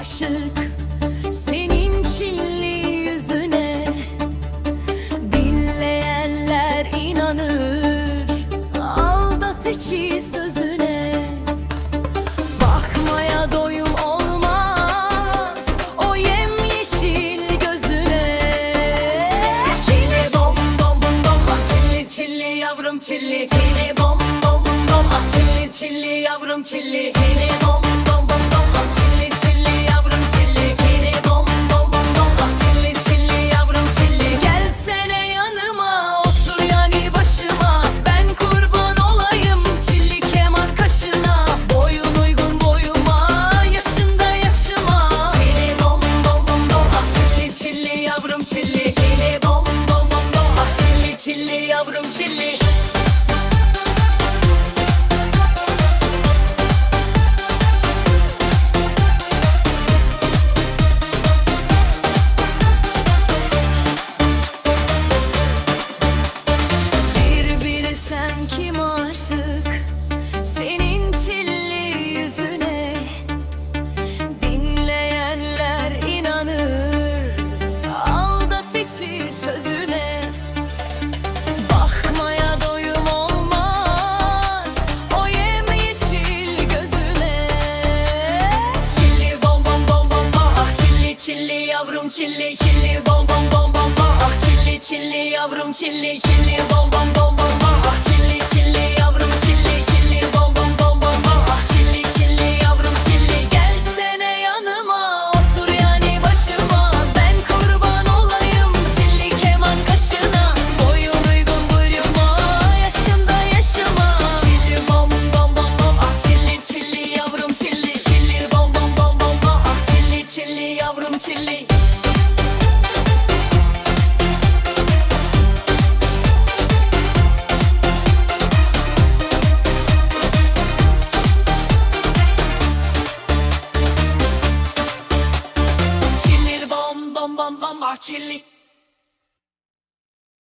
aşık senin çilli yüzüne. Dinleyenler inanır aldat içi sözüne. Bakmaya doyum olmaz o yemyeşil gözüne. Çilli bom bom bom bom ah çilli çilli yavrum çilli Çilli. Bom bom bom ah çilli çilli yavrum çilli Çilli. Bom bom bom bom çilli yavrum çilli. Bir bilsen kim aşık senin çilli yüzüne. Dinleyenler inanır aldat sözüne çilli çilli bom bom bom bom bom. Ah çilli çilli yavrum çilli çilli bom bom bom Çilli